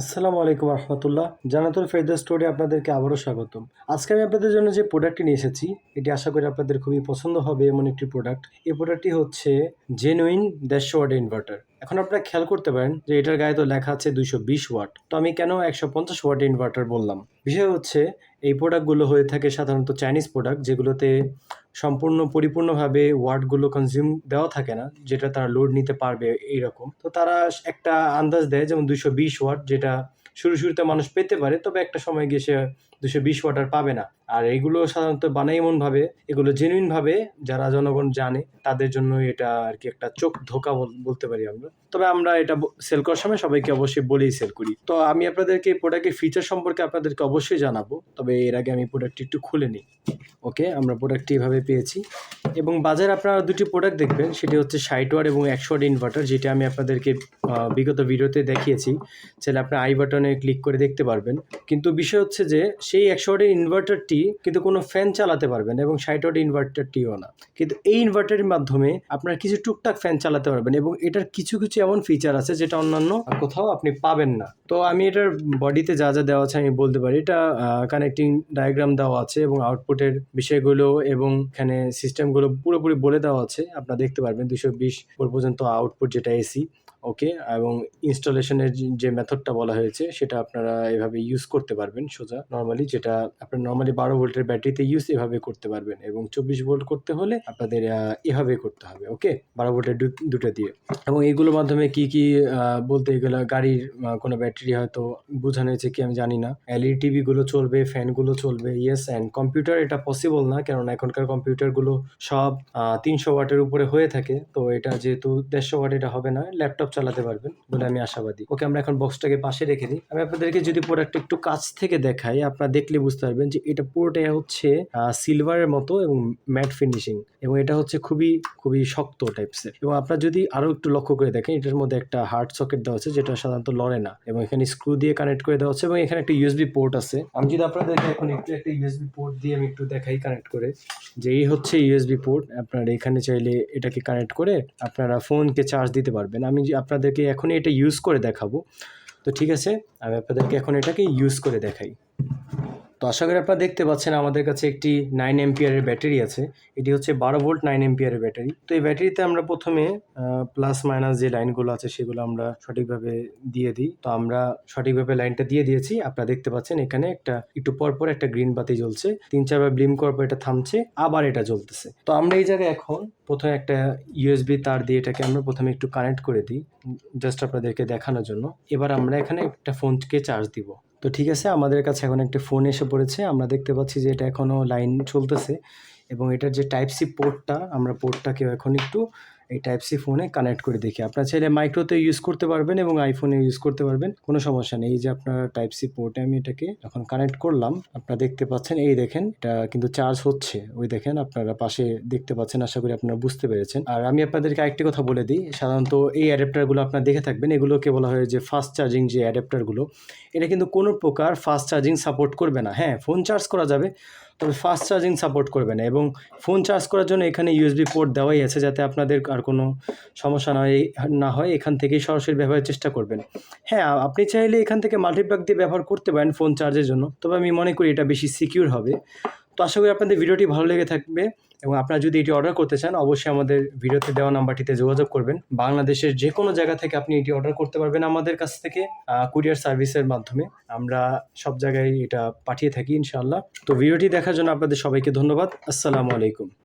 আসসালামু আলাইকুম রহমতুল্লাহ। জানাতুল ফেরদার স্টোরে আপনাদেরকে আবারও স্বাগতম। আজকে আমি আপনাদের জন্য যে প্রোডাক্টটি নিয়ে এসেছি, এটি আশা করি আপনাদের খুবই পছন্দ হবে এমন একটি প্রোডাক্ট। এই প্রোডাক্টটি হচ্ছে জেনুইন দেড়শো ওয়াট ইনভার্টার এখন আপনারা খেয়াল করতে পারেন যে এটার গায়ে তো লেখা আছে দুইশো বিশ ওয়াট। তো আমি কেন একশো পঞ্চাশ ওয়াট ইনভার্টার বললাম? বিষয় হচ্ছে, এই প্রোডাক্টগুলো হয়ে থাকে সাধারণত চাইনিজ প্রোডাক্ট যেগুলোতে সম্পূর্ণ পরিপূর্ণভাবে ওয়ার্ডগুলো কনজিউম দেওয়া থাকে না, যেটা তারা লোড নিতে পারবে এইরকম। তো তারা একটা আন্দাজ দেয় যেমন দুইশো বিশ ওয়াট, যেটা শুরু শুরুতে মানুষ পেতে পারে, তবে একটা সময় গিয়ে সে দুশো বিশ ওয়াটার পাবে না। আর এগুলো সাধারণত বানাই এমনভাবে, এগুলো জেনুইনভাবে যারা জনগণ জানে, তাদের জন্য এটা আর কি একটা চোখ ধোকা বল- বলতে পারি আমরা। তবে আমরা এটা সেল করার সময় সবাইকে অবশ্যই বলেই সেল করি। তো আমি আপনাদেরকে এই প্রোডাক্টের ফিচার সম্পর্কে আপনাদেরকে অবশ্যই জানাব, তবে এর আগে আমি প্রোডাক্টটি একটু খুলে নিই। ওকে আমরা প্রোডাক্টটি এভাবে পেয়েছি। এবং বাজারে আপনারা দুটি প্রোডাক্ট দেখবেন, সেটি হচ্ছে ষাট ওয়াট এবং একশো ওয়াট ইনভার্টার যেটা আমি আপনাদেরকে বিগত ভিডিওতে দেখিয়েছি। চাইলে আপনি আই বাটনে ক্লিক করে দেখতে পারবেন। কিন্তু বিষয় হচ্ছে যে, সেই একশো ওয়াটের ইনভার্টারটি কিন্তু কোনো ফ্যান চালাতে পারবেন এবং ষাট ওয়াট ইনভার্টারটিও না। কিন্তু এই ইনভার্টারের মাধ্যমে আপনার কিছু টুকটাক ফ্যান চালাতে পারবেন এবং এটার কিছু কিছু এমন ফিচার আছে যেটা অন্যান্য কোথাও আপনি পাবেন না। তো আমি এটার বডিতে যা যা দেওয়া আছে আমি বলতে পারি। এটা কানেক্টিং ডায়াগ্রাম দেওয়া আছে এবং আউটপুটের বিষয়গুলো এবং এখানে সিস্টেমগুলো পুরোপুরি বলে দেওয়া আছে। আপনারা দেখতে পারবেন দুশো বিশ পর্যন্ত আউটপুট যেটা এসি ওকে, এবং ইনস্টলেশনের যে মেথডটা বলা হয়েছে, সেটা আপনারা এভাবে ইউজ করতে পারবেন সোজা নর্মালি যেটা আপনার নর্মালি বারো ভোল্টের ব্যাটারিতে ইউজ এভাবে করতে পারবেন, এবং চব্বিশ ভোল্ট করতে হলে আপনাদের এভাবে করতে হবে, ওকে? বারো ভোল্টের দুটো দিয়ে। এবং এইগুলোর মাধ্যমে কি কি বলতে গেলে গাড়ির কোনো ব্যাটারি হয়তো বোঝানো হয়েছে কি আমি জানি না। এলইডি টিভি গুলো চলবে ফ্যানগুলো চলবে ইয়েস অ্যান্ড কম্পিউটার এটা পসিবল না, কেননা এখনকার কম্পিউটারগুলো সব তিনশো ওয়াটের উপরে হয়ে থাকে, তো এটা যেহেতু দেড়শো ওয়াট এটা হবে না ল্যাপটপ চালাতে পারবেন বলে আমি আশাবাদী। ওকে, আমরা এখন বক্সটাকে পাশে রেখে দিই। আমি আপনাদেরকে যদি প্রোডাক্ট একটু কাছ থেকে দেখাই, আপনারা দেখলে বুঝতে পারবেন যে এটা পুরোটাই হচ্ছে সিলভারের মতো এবং ম্যাট ফিনিশিং এবং এটা হচ্ছে খুবই খুবই শক্ত টাইপসের এবং আপনারা যদি আরও একটু লক্ষ্য করে দেখেন, এটার মধ্যে একটা হার্ড সকেট দেওয়া আছে, যেটা সাধারণত লড়ে না এবং এখানে স্ক্রু দিয়ে কানেক্ট করে দেওয়া আছে এবং এখানে একটা ইউএসবি পোর্ট আছে। আমি যদি আপনাদেরকে এখন একটু একটা ইউএসবি পোর্ট দিয়ে আমি একটু দেখাই কানেক্ট করে, যে এই হচ্ছে ইউএসবি পোর্ট আপনারা এখানে চাইলে এটাকে কানেক্ট করে আপনারা ফোনকে চার্জ দিতে পারবেন। আমি আপনাদেরকে এখন এটা ইউজ করে দেখাবো। তো ঠিক আছে, আমি আপনাদেরকে এখন এটাকে ইউজ করে দেখাই। তো আশা করি আপনারা দেখতে পাচ্ছেন আমাদের কাছে একটি নাইন এমপিয়ারের ব্যাটারি আছে। এটি হচ্ছে বারো ভোল্ট নাইন এমপিয়ারের ব্যাটারি। তো এই ব্যাটারিতে আমরা প্রথমে প্লাস মাইনাস যে লাইনগুলো আছে সেগুলো আমরা সঠিকভাবে দিয়ে দিই। তো আমরা সঠিকভাবে লাইনটা দিয়ে দিয়েছি। আপনারা দেখতে পাচ্ছেন এখানে একটা, একটু পর পর একটা গ্রিন বাতি জ্বলছে। তিন চারবার ব্লিম করার পর এটা থামছে, আবার এটা জ্বলতেছে। তো আমরা এই জায়গায় এখন প্রথমে একটা ইউএসবি তার দিয়ে এটাকে আমরা প্রথমে একটু কানেক্ট করে দিই জাস্ট আপনাদেরকে দেখানোর জন্য। এবার আমরা এখানে একটা ফোনকে চার্জ দিব। তো ঠিক আছে, আমাদের কাছে এখন একটা ফোন এসে পড়েছে। আমরা দেখতে পাচ্ছি যে এটা এখনও লাইন চলতেছে এবং এটার যে টাইপ সি পোর্টটা আমরা পোর্টটাকে এখন একটু এই টাইপ সি ফোনে কানেক্ট করে দেখি। আপনার চাইলে মাইক্রোতে ইউজ করতে পারবেন এবং আইফোনে ইউজ করতে পারবেন, কোনো সমস্যা নেই। এই যে আপনার টাইপ সি পোর্টে আমি এটাকে এখন কানেক্ট করলাম, আপনারা দেখতে পাচ্ছেন, এই দেখেন, এটা কিন্তু চার্জ হচ্ছে। ওই দেখেন, আপনারা পাশে দেখতে পাচ্ছেন, আশা করি আপনারা বুঝতে পেরেছেন। আর আমি আপনাদেরকে আরেকটি কথা বলে দিই, সাধারণত এই অ্যাডাপ্টারগুলো আপনারা দেখে থাকবেন। এগুলোকে বলা হয় যে ফাস্ট চার্জিং যে অ্যাডাপ্টারগুলো এটা কিন্তু কোনো প্রকার ফাস্ট চার্জিং সাপোর্ট করবে না। হ্যাঁ ফোন চার্জ করা যাবে তবে ফাস্ট চার্জিং সাপোর্ট করবে না এবং ফোন চার্জ করার জন্য এখানে ইউএসবি পোর্ট দেওয়াই আছে যাতে আপনাদের আর কোনো সমস্যা না না হয়। এখান থেকেই সরাসরি ব্যবহারের চেষ্টা করবেন। হ্যাঁ আপনি চাইলে এখান থেকে মাল্টিপ্যাক দিয়ে ব্যবহার করতে পারেন ফোন চার্জের জন্য। তবে আমি মনে করি এটা বেশি সিকিউর হবে। তো আশা করি আপনাদের ভিডিওটি ভালো লেগে থাকবে। এবং আপনারা যদি এটি অর্ডার করতে চান, অবশ্যই আমাদের ভিডিওতে দেওয়া নাম্বারটিতে যোগাযোগ করবেন। বাংলাদেশের যে কোনো জায়গা থেকে আপনি এটি অর্ডার করতে পারবেন আমাদের কাছ থেকে কুরিয়ার সার্ভিসের মাধ্যমে। আমরা সব জায়গায় এটা পাঠিয়ে থাকি, ইনশাআল্লাহ। তো ভিডিওটি দেখার জন্য আপনাদের সবাইকে ধন্যবাদ। আসসালামু আলাইকুম।